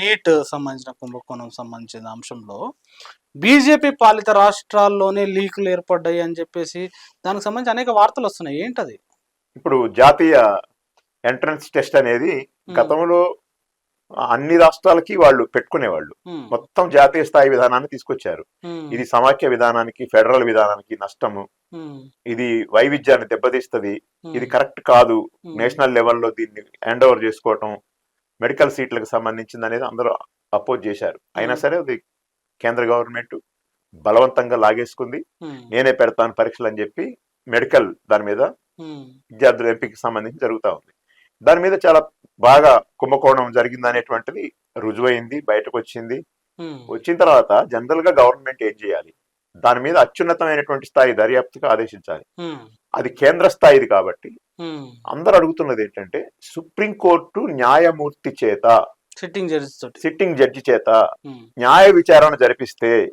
Neat సంబంధించిన కుంభకోణం సంబంధించిన అంశంలో బీజేపీ పాలిత రాష్ట్రాల్లోనే లీకులు ఏర్పడ్డాయి అని చెప్పేసి దానికి సంబంధించి అనేక వార్తలు వస్తున్నాయి. ఏంటది? ఇప్పుడు జాతీయ ఎంట్రన్స్ టెస్ట్ అనేది గతంలో అన్ని రాష్ట్రాలకి వాళ్ళు పెట్టుకునేవాళ్ళు. మొత్తం జాతీయ స్థాయి విధానాన్ని తీసుకొచ్చారు. ఇది సమాఖ్య విధానానికి ఫెడరల్ విధానానికి నష్టము. ఇది వైవిధ్యాన్ని దెబ్బతీస్తుంది. ఇది కరెక్ట్ కాదు. నేషనల్ లెవెల్లో దీన్ని హ్యాండ్ ఓవర్ చేసుకోవటం. మెడికల్ సీట్లకు సంబంధించింది అనేది అందరూ అపోజ్ చేశారు. అయినా. సరే అది కేంద్ర గవర్నమెంట్ బలవంతంగా లాగేసుకుంది. నేనే పెడతాను పరీక్షలు అని చెప్పి మెడికల్ దాని మీద విద్యార్థుల ఎంపికకి సంబంధించి జరుగుతూ ఉంది. దాని మీద చాలా బాగా కుంభకోణం జరిగింది అనేటువంటిది రుజువైంది బయటకు వచ్చింది వచ్చిన తర్వాత జనరల్గా గవర్నమెంట్ ఏం చేయాలి? దాని మీద అత్యున్నతమైనటువంటి స్థాయి దర్యాప్తుకు ఆదేశించాలి. అది కేంద్ర స్థాయిది కాబట్టి. అందరూ అడుగుతున్నది ఏంటంటే సుప్రీంకోర్టు న్యాయమూర్తి చేత సిట్టింగ్ జడ్జి సిట్టింగ్ జడ్జి చేత న్యాయ విచారణ జరిపిస్తే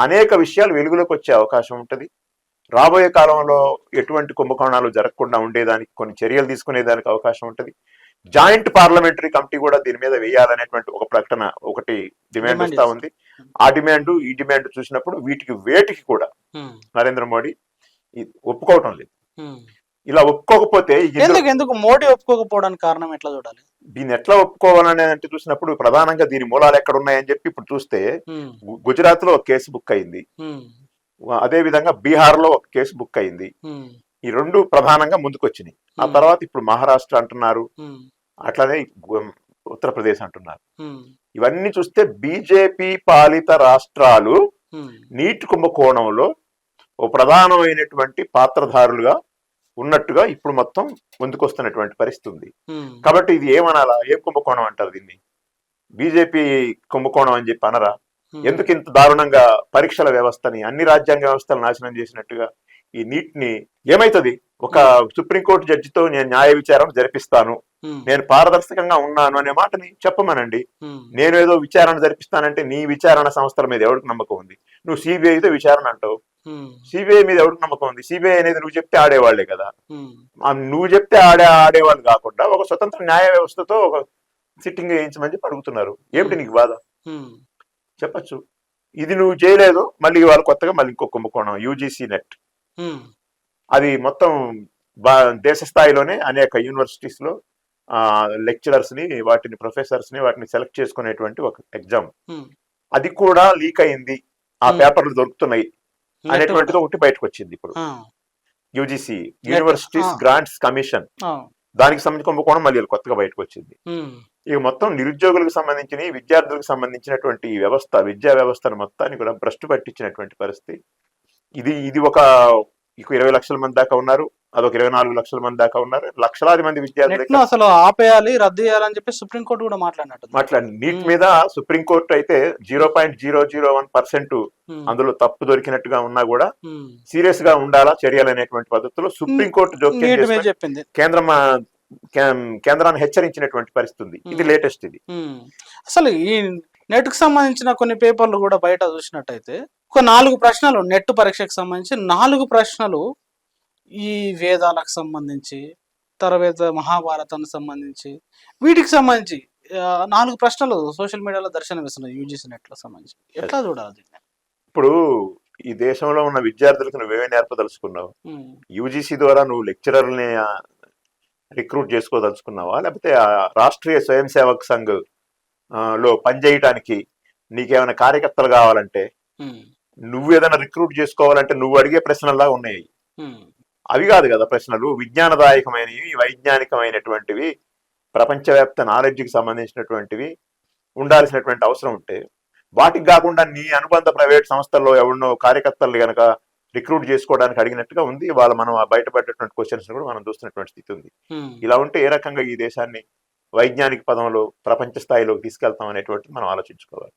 అనేక విషయాలు వెలుగులోకి వచ్చే అవకాశం ఉంటుంది. రాబోయే కాలంలో ఎటువంటి కుంభకోణాలు జరగకుండా ఉండేదానికి కొన్ని చర్యలు తీసుకునేదానికి అవకాశం ఉంటుంది. జాయింట్ పార్లమెంటరీ కమిటీ కూడా దీని మీద వేయాలనేటువంటి ఒక ప్రకటన ఒకటి డిమాండ్ వస్తా is- ఉంది. ఆ డిమాండ్ ఈ డిమాండ్ చూసినప్పుడు వీటికి వేటికి కూడా నరేంద్ర మోడీ ఒప్పుకోవటం లేదు. ఇలా ఒప్పుకోకపోతే ఎందుకు? ఎందుకు? మోడీ ఒప్పుకోకపోవడానికి కారణం ఎట్లా చూడాలి? దీన్ని ఎట్లా ఒప్పుకోవాలనే అంటే చూసినప్పుడు ప్రధానంగా దీని మూలాలు ఎక్కడ ఉన్నాయని చెప్పి ఇప్పుడు చూస్తే గుజరాత్లో ఒక కేసు బుక్ అయింది. అదే విధంగా బీహార్లో ఒక కేసు బుక్ అయింది. ఈ రెండు ప్రధానంగా ముందుకొచ్చినాయి. ఆ. తర్వాత ఇప్పుడు మహారాష్ట్ర అంటున్నారు. అట్లానే ఉత్తరప్రదేశ్ అంటున్నారు. ఇవన్నీ చూస్తే బీజేపీ పాలిత రాష్ట్రాలు నీటి కుంభకోణంలో ఓ ప్రధానమైనటువంటి పాత్రధారులుగా ఉన్నట్టుగా ఇప్పుడు మొత్తం ముందుకొస్తున్నటువంటి పరిస్థితి ఉంది. కాబట్టి ఇది ఏమనాలా? ఏం కుంభకోణం అంటారు దీన్ని? బీజేపీ కుంభకోణం అని చెప్పి అనరా? ఎందుకు ఇంత దారుణంగా పరీక్షల వ్యవస్థని అన్ని రాజ్యాంగ వ్యవస్థలు నాశనం చేసినట్టుగా ఈ నీటిని ఏమైతుంది? ఒక సుప్రీంకోర్టు జడ్జితో నేను న్యాయ విచారణ జరిపిస్తాను. నేను పారదర్శకంగా ఉన్నాను అనే మాటని చెప్పమనండి. నేను ఏదో విచారణ జరిపిస్తానంటే నీ విచారణ సంస్థల మీద ఎవరికి నమ్మకం ఉంది? నువ్వు సిబిఐతో విచారణ అంటావు. సిబిఐ మీద ఎవరికి నమ్మకం ఉంది? సిబిఐ అనేది నువ్వు చెప్తే ఆడేవాళ్ళే కదా. నువ్వు చెప్తే ఆడే ఆడేవాళ్ళు కాకుండా ఒక స్వతంత్ర న్యాయ వ్యవస్థతో ఒక సిట్టింగ్ వేయించమని చెప్పి అడుగుతున్నారు. ఏమిటి నీకు బాధ? చెప్పచ్చు. ఇది నువ్వు చేయలేదు మళ్ళీ వాళ్ళు కొత్తగా మళ్ళీ ఇంకో కుంభకోణం యూజీసీ నెట్. అది మొత్తం దేశ స్థాయిలోనే అనేక యూనివర్సిటీస్లో లెక్చరర్స్ని వాటిని ప్రొఫెసర్స్ని వాటిని సెలెక్ట్ చేసుకునేటువంటి ఒక ఎగ్జామ్. అది కూడా లీక్ అయింది. ఆ. పేపర్లు దొరుకుతున్నాయి. అనేటువంటిది ఒకటి బయటకు వచ్చింది ఇప్పుడు యూజీసీ యూనివర్సిటీస్. గ్రాంట్స్ కమిషన్ దానికి సంబంధించి కుంభకోణం మళ్ళీ కొత్తగా బయటకు వచ్చింది ఇక మొత్తం నిరుద్యోగులకు సంబంధించిన విద్యార్థులకు సంబంధించినటువంటి వ్యవస్థ విద్యా వ్యవస్థను మొత్తాన్ని కూడా భ్రష్టు పట్టించినటువంటి పరిస్థితి. ఇది ఇది ఒక ఇరవై లక్షల మంది దాకా ఉన్నారు. అదొక ఇరవై నాలుగు లక్షల మంది దాకా ఉన్నారు. లక్షలాది మంది విద్యార్థులు అసలు ఆపేయాలి రద్దు చేయాలని చెప్పి సుప్రీంకోర్టు కూడా మాట్లాడినట్టు మాట్లాడి నీట్. మీద సుప్రీంకోర్టు అయితే zero point zero zero one percent అందులో తప్పు దొరికినట్టుగా ఉన్నా కూడా సీరియస్గా ఉండాలా చర్యలు అనేటువంటి పద్ధతిలో సుప్రీంకోర్టు జోక్యం చెప్పింది. కేంద్రం కేంద్రాన్ని హెచ్చరించినటువంటి పరిస్థితి ఉంది. ఇది. లేటెస్ట్ ఇది. అసలు ఈ నెట్కు సంబంధించిన కొన్ని పేపర్లు కూడా బయట చూసినట్టయితే ఒక నాలుగు ప్రశ్నలు నెట్ పరీక్షకు సంబంధించి నాలుగు ప్రశ్నలు ఈ వేదాలకు సంబంధించి తర్వాత మహాభారతానికి సంబంధించి వీటికి సంబంధించి నాలుగు ప్రశ్నలు సోషల్ మీడియాలో దర్శనమిస్తున్నాయి యూజీసీ నెట్లో సంబంధించి. ఎట్లా చూడాలి దీన్ని? ఇప్పుడు ఈ దేశంలో ఉన్న విద్యార్థులకు నువ్వేమే నేర్పదలుచుకున్నావు? యూజీసీ ద్వారా నువ్వు లెక్చరర్ని రిక్రూట్ చేసుకోదలుచుకున్నావా? లేకపోతే ఆ రాష్ట్రీయ స్వయం సేవక్ సంఘ్లో పనిచేయటానికి నీకేమైనా కార్యకర్తలు కావాలంటే ఉమ్, నువ్వు ఏదైనా రిక్రూట్ చేసుకోవాలంటే నువ్వు అడిగే ప్రశ్నల్లా ఉన్నాయి. అవి కాదు కదా ప్రశ్నలు. విజ్ఞానదాయకమైనవి వైజ్ఞానికమైనటువంటివి ప్రపంచవ్యాప్త నాలెడ్జ్కి సంబంధించినటువంటివి ఉండాల్సినటువంటి అవసరం ఉంటే వాటికి కాకుండా నీ అనుబంధ ప్రైవేట్ సంస్థల్లో ఎవరినో కార్యకర్తలు గనక రిక్రూట్ చేసుకోవడానికి అడిగినట్టుగా ఉంది. వాళ్ళ మనం బయటపడేటువంటి క్వశ్చన్స్ కూడా మనం చూస్తున్నటువంటి స్థితి ఉంది. ఇలా ఉంటే ఏ రకంగా ఈ దేశాన్ని వైజ్ఞానిక పదంలో ప్రపంచ స్థాయిలోకి తీసుకెళ్తాం అనేటువంటిది మనం ఆలోచించుకోవాలి.